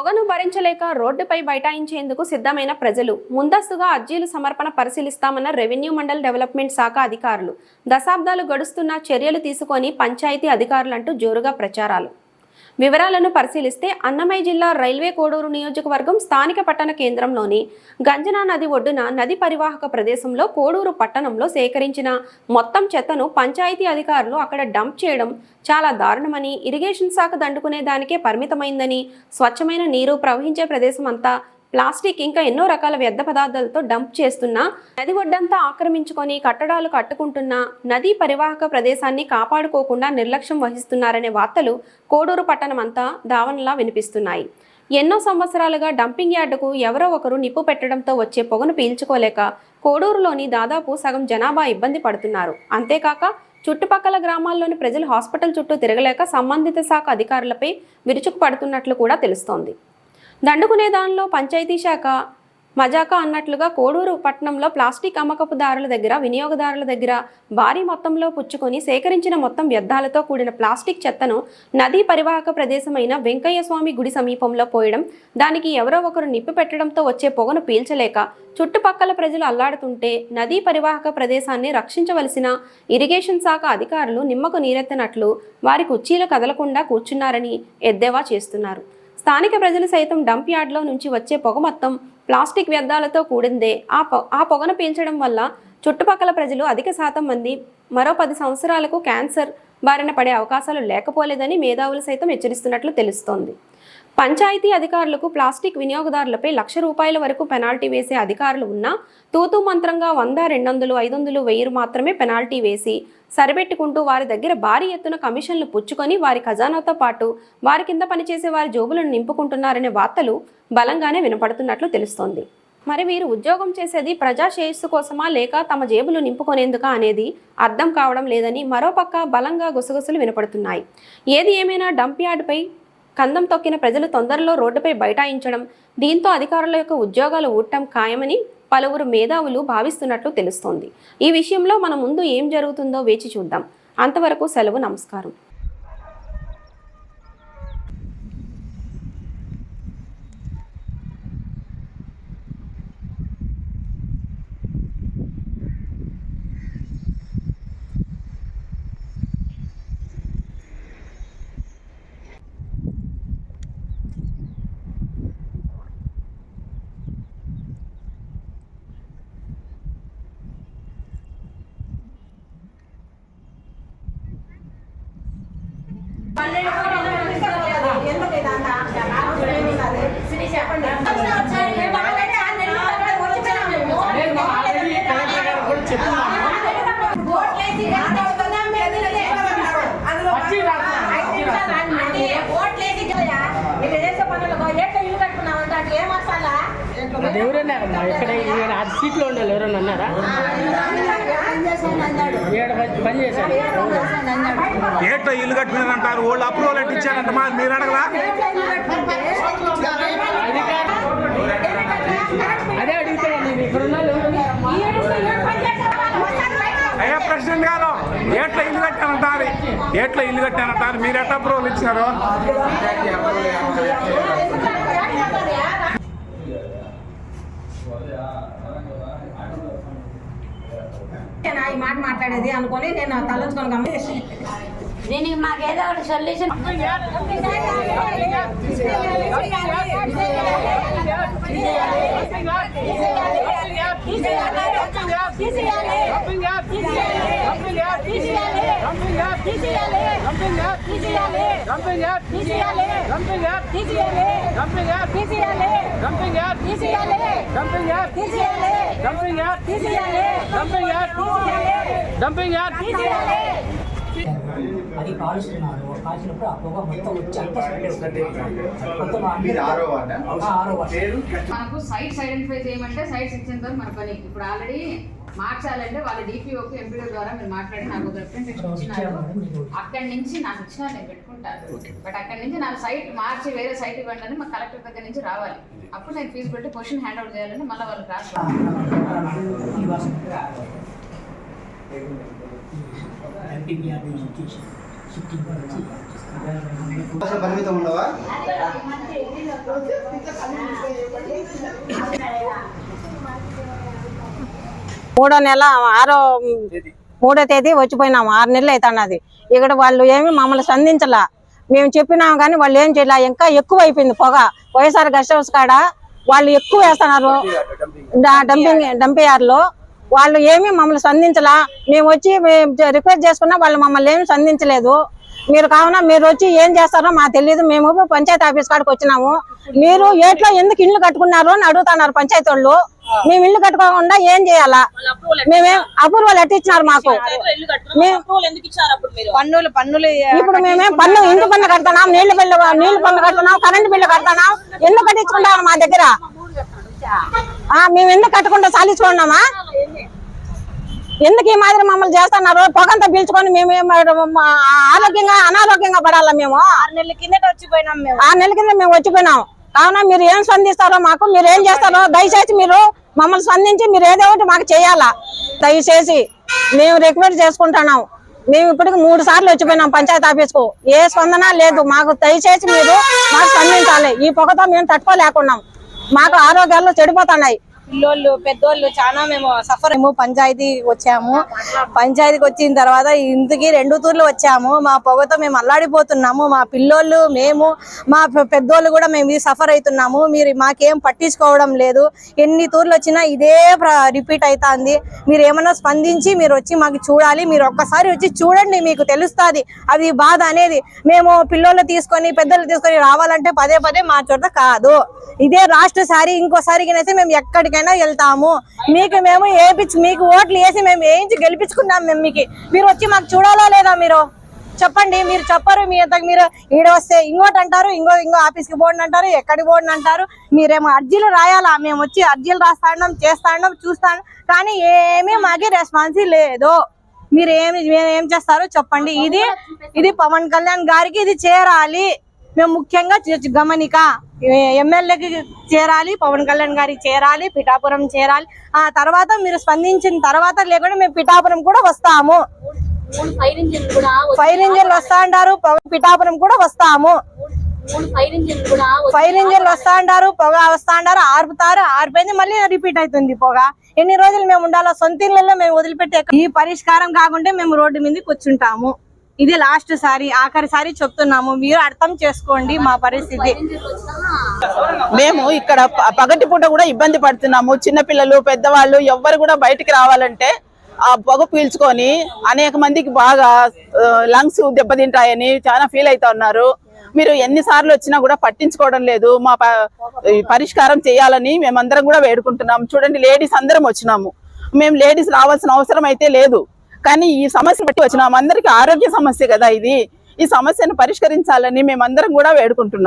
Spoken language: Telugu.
పొగను భరించలేక రోడ్డుపై బైఠాయించేందుకు సిద్ధమైన ప్రజలు. ముందస్తుగా అర్జీలు సమర్పణ పరిశీలిస్తామన్న రెవెన్యూ మండల్ డెవలప్మెంట్ శాఖ అధికారులు. దశాబ్దాలు గడుస్తున్న చర్యలు తీసుకొని పంచాయతీ అధికారులంటూ జోరుగా ప్రచారాలు. వివరాలను పరిశీలిస్తే అన్నమయ్య జిల్లా రైల్వే కోడూరు నియోజకవర్గం స్థానిక పట్టణ కేంద్రంలోని గంజనా నది ఒడ్డున నది పరివాహక ప్రదేశంలో కోడూరు పట్టణంలో సేకరించిన మొత్తం చెత్తను పంచాయతీ అధికారులు అక్కడ డంప్ చేయడం చాలా దారుణమని ఇరిగేషన్ శాఖ దండుకునే దానికే పరిమితమైందని స్వచ్ఛమైన నీరు ప్రవహించే ప్రదేశం అంతా ప్లాస్టిక్ ఇంకా ఎన్నో రకాల వ్యర్థ పదార్థాలతో డంప్ చేస్తున్నా నది ఒడ్డంతా ఆక్రమించుకొని కట్టడాలు కట్టుకుంటున్నా నదీ పరివాహక ప్రదేశాన్ని కాపాడుకోకుండా నిర్లక్ష్యం వహిస్తున్నారనే వార్తలు కోడూరు పట్టణం అంతా దావనలా వినిపిస్తున్నాయి. ఎన్నో సంవత్సరాలుగా డంపింగ్ యార్డుకు ఎవరో ఒకరు నిప్పు పెట్టడంతో వచ్చే పొగను పీల్చుకోలేక కోడూరులోని దాదాపు సగం జనాభా ఇబ్బంది పడుతున్నారు. అంతేకాక చుట్టుపక్కల గ్రామాల్లోని ప్రజలు హాస్పిటల్ చుట్టూ తిరగలేక సంబంధిత శాఖ అధికారులపై విరుచుకు పడుతున్నట్లు కూడా తెలుస్తోంది. దండుకునే దానిలో పంచాయతీ శాఖ మజాకా అన్నట్లుగా కోడూరు పట్టణంలో ప్లాస్టిక్ అమ్మకపుదారుల దగ్గర వినియోగదారుల దగ్గర భారీ మొత్తంలో పుచ్చుకొని సేకరించిన మొత్తం వ్యర్థాలతో కూడిన ప్లాస్టిక్ చెత్తను నదీ పరివాహక ప్రదేశమైన వెంకయ్య స్వామి గుడి సమీపంలో పోయడం దానికి ఎవరో ఒకరు నిప్పు పెట్టడంతో వచ్చే పొగను పీల్చలేక చుట్టుపక్కల ప్రజలు అల్లాడుతుంటే నదీ పరివాహక ప్రదేశాన్ని రక్షించవలసిన ఇరిగేషన్ శాఖ అధికారులు నిమ్మకు నీరెత్తనట్లు వారి కుర్చీలు కదలకుండా కూర్చున్నారని ఎద్దేవా చేస్తున్నారు. స్థానిక ప్రజలు సైతం డంప్ యార్డ్లో నుంచి వచ్చే పొగ మొత్తం ప్లాస్టిక్ వ్యర్థాలతో కూడిందే. ఆ పొ ఆ పొగను పీల్చడం వల్ల చుట్టుపక్కల ప్రజలు అధిక శాతం మంది మరో పది సంవత్సరాలకు క్యాన్సర్ బారిన పడే అవకాశాలు లేకపోలేదని మేధావులు సైతం హెచ్చరిస్తున్నట్లు తెలుస్తోంది. పంచాయతీ అధికారులకు ప్లాస్టిక్ వినియోగదారులపై లక్ష రూపాయల వరకు పెనాల్టీ వేసే అధికారులు ఉన్నా తూతూ మంత్రంగా వంద రెండు వందలు ఐదు వందలు వెయ్యి మాత్రమే పెనాల్టీ వేసి సరిపెట్టుకుంటూ వారి దగ్గర భారీ ఎత్తున కమిషన్లు పుచ్చుకొని వారి ఖజానాతో పాటు వారి కింద పనిచేసే వారి జోబులను నింపుకుంటున్నారనే వార్తలు బలంగానే వినపడుతున్నట్లు తెలుస్తోంది. మరి వీరు ఉద్యోగం చేసేది ప్రజా శ్రేయస్సు కోసమా లేక తమ జేబులు నింపుకునేందుకా అనేది అర్థం కావడం లేదని మరోపక్క బలంగా గుసగుసలు వినపడుతున్నాయి. ఏది ఏమైనా డంప్ యార్డ్పై కందం తొక్కిన ప్రజలు తొందరలో రోడ్డుపై బైఠాయించడం దీంతో అధికారుల యొక్క ఉద్యోగాలు ఊడటం ఖాయమని పలువురు మేధావులు భావిస్తున్నట్లు తెలుస్తోంది. ఈ విషయంలో మన ముందు ఏం జరుగుతుందో వేచి చూద్దాం. అంతవరకు సెలవు నమస్కారం. అది ఎవరన్నా ఇక్కడ అది సీట్లో ఉండాలి ఎవరన్నా అన్నారా ఈడ పని- చేశారు? ఏటో ఇల్లు కట్టుకున్నారంటారు వాళ్ళు అప్రూవల్ అంటే ఇచ్చారంట మా మీరు అడగలా అదే ఇక్కడ? అయ్యా ప్రెసిడెంట్ గారు ఏట్లో ఇల్లు కట్టానంటారు ఏట్లో ఇల్లు కట్టానంటారు మీరు ఎట్లా అప్రూవల్ ఇచ్చినారు? నేను ఈ మాట మాట్లాడేది అనుకొని నేను తలంచుకొని గమనించి దీనికి మాకేదో ఒకటి సొల్యూషన్ డంపింగ్ యార్డ్ అది కాలుస్తున్నారు కాల్చినప్పుడు ఆ పొగ మొత్తం వచ్చి అంతా మొత్తం ఆరో వార్డా? మనకు సైట్స్ ఐడెంటిఫై చేయమంటే సైట్స్ ఇచ్చిన తర్వాత మన పని. ఇప్పుడు ఆల్రెడీ మార్చాలంటే వాళ్ళ డిపిఓకి ఎంపీఓ ద్వారా మీరు మాట్లాడి నాకు ఒక రిప్రజెంటేషన్ ఇచ్చినారు అక్కడి నుంచి నాకు ఇచ్చినా నేను పెట్టుకుంటాను. బట్ అక్కడి నుంచి నాకు సైట్ మార్చి వేరే సైట్ ఇవ్వండి అని మా కలెక్టర్ దగ్గర నుంచి రావాలి. అప్పుడు నేను ఫీజు పెట్టి పొజిషన్ హ్యాండ్ అవుట్ చేయాలని మళ్ళీ వాళ్ళకి రాసుకోవాలి పరిమితం ఉండవా? మూడో నెల ఆరో మూడో తేదీ వచ్చిపోయినాము. ఆరు నెలలు అవుతున్నది ఇక్కడ వాళ్ళు ఏమి మమ్మల్ని స్పందించలా మేము చెప్పినాము కానీ వాళ్ళు ఏం చేయలే. ఇంకా ఎక్కువ అయిపోయింది పొగ. వైఎస్ఆర్ గెస్ట్ హౌస్ కాడ వాళ్ళు ఎక్కువ వేస్తున్నారు. డంపింగ్ డంపింగ్ వాళ్ళు ఏమీ మమ్మల్ని స్పందించలా మేము వచ్చి రిక్వెస్ట్ చేసుకున్నా వాళ్ళు మమ్మల్ని ఏమి స్పందించలేదు మీరు కావున మీరు వచ్చి ఏం చేస్తారో మాకు తెలియదు మేము పంచాయతీ ఆఫీస్ కాడికి వచ్చినాము. మీరు ఏట్లో ఎందుకు ఇల్లు కట్టుకున్నారు అని అడుగుతున్నారు పంచాయతీ వాళ్ళు. మేము ఇల్లు కట్టుకోకుండా ఏం చేయాలా? మేమేం అపూర్వాలు ఎట్టిచ్చినారు మాకు? మేము పన్నులు పన్నులు ఇప్పుడు మేమేం పన్ను ఇంటి పన్ను కడతాం నీళ్ళు బిల్లు నీళ్ళు పన్ను కడుతున్నాం కరెంటు బిల్లు కడతాం ఎందుకు కట్టించుకుంటారు మా దగ్గర? ఆ మేము ఎందుకు కట్టకుండా సాలించుకున్నామా ఎందుకు ఈ మాదిరి మమ్మల్ని చేస్తున్నారు? పొగంతా పీల్చుకొని మేము ఆరోగ్యంగా అనారోగ్యంగా పడాలా మేము? ఆరు నెలల కిందట వచ్చిపోయినాం మేము. ఆ నెల కింద మేము వచ్చిపోయినాం. కావున మీరు ఏం స్పందిస్తారో మాకు మీరు ఏం చేస్తారో దయచేసి మీరు మమ్మల్ని స్పందించి మీరు ఏదో ఒకటి మాకు చేయాలా? దయచేసి మేము రికమెండ్ చేసుకుంటున్నాం. మేము ఇప్పటికి మూడు సార్లు వచ్చిపోయినాం పంచాయతీ ఆఫీస్కు ఏ స్పందన లేదు. మాకు దయచేసి మీరు మాకు స్పందించాలి. ఈ పొగతో మేము తట్టుకోలేకున్నాం. మాకు ఆరోగ్యాలు చెడిపోతున్నాయి. పిల్లోళ్ళు పెద్దోళ్ళు చాలా మేము సఫర్ మేము పంచాయతీ వచ్చాము. పంచాయతీకి వచ్చిన తర్వాత ఇంటికి రెండు తూర్లు వచ్చాము. మా పొగతో మేము అల్లాడిపోతున్నాము. మా పిల్లోళ్ళు మేము మా పెద్దోళ్ళు కూడా మేము సఫర్ అవుతున్నాము. మీరు మాకేం పట్టించుకోవడం లేదు. ఎన్ని తూర్లు వచ్చినా ఇదే రిపీట్ అవుతుంది మీరు ఏమన్నా స్పందించి మీరు వచ్చి మాకు చూడాలి. మీరు ఒక్కసారి వచ్చి చూడండి మీకు తెలుస్తుంది. అది బాధ అనేది మేము పిల్లోళ్ళు తీసుకొని పెద్దలు తీసుకొని రావాలంటే పదే పదే మా చోట కాదు. ఇదే రాష్ట్ర సారి ఇంకోసారి అయితే మేము ఎక్కడికైనా వెళ్తాము. మీకు మేము ఏపించి మీకు ఓట్లు వేసి మేము వేయించి గెలిపించుకున్నాం మేము మీకు. మీరు వచ్చి మాకు చూడాలా లేదా మీరు? చెప్పండి మీరు చెప్పరు మీ అంతకు మీరు ఈడ వస్తే ఇంకోటి అంటారు ఇంకో ఇంకో ఆఫీస్కి పోండి అంటారు ఎక్కడికి పోండి అంటారు. మీరేమో అర్జీలు రాయాలా? మేము వచ్చి అర్జీలు రాస్తాండం చేస్తాండం చూస్తాం కానీ ఏమీ మాకి రెస్పాన్స్ లేదు. మీరు ఏమి ఏం చేస్తారో చెప్పండి. ఇది ఇది పవన్ కళ్యాణ్ గారికి ఇది చేరాలి. మేము ముఖ్యంగా గమనిక. ఎమ్మెల్యేకి చేరాలి పవన్ కళ్యాణ్ గారికి చేరాలి పిఠాపురం చేరాలి. ఆ తర్వాత మీరు స్పందించిన తర్వాత లేకుండా మేము పిఠాపురం కూడా వస్తాము. ఫైర్ ఇంజిన్ వస్తా అంటారు పిఠాపురం కూడా వస్తాము. ఫైర్ ఇంజిన్ వస్తా అంటారు పొగ వస్తా అంటారు ఆర్పుతారు ఆరిపోయింది మళ్ళీ రిపీట్ అవుతుంది పొగ. ఎన్ని రోజులు మేము ఉండాలో సొంత ఇళ్ళల్లో మేము వదిలిపెట్టే ఈ పరిష్కారం కాకుంటే మేము రోడ్డు మీద కూర్చుంటాము ఇది లాస్ట్ సారి ఆఖరి సారి చెప్తున్నాము. మీరు అర్థం చేసుకోండి మా పరిస్థితి. మేము ఇక్కడ పగటి పూట కూడా ఇబ్బంది పడుతున్నాము. చిన్నపిల్లలు పెద్దవాళ్ళు ఎవ్వరు కూడా బయటికి రావాలంటే ఆ పొగ పీల్చుకొని అనేక మందికి బాగా లంగ్స్ దెబ్బతింటాయని చాలా ఫీల్ అవుతా ఉన్నారు. మీరు ఎన్నిసార్లు వచ్చినా కూడా పట్టించుకోవడం లేదు. మా ప- పరిష్కారం చేయాలని మేమందరం కూడా వేడుకుంటున్నాం. చూడండి లేడీస్ అందరం వచ్చినాము. మేము లేడీస్ రావాల్సిన అవసరం అయితే లేదు. కానీ ఈ సమస్య బట్టి వచ్చిన. అందరికీ ఆరోగ్య సమస్య కదా ఇది. ఈ సమస్యను పరిష్కరించాలని మేమందరం కూడా వేడుకుంటున్నాం.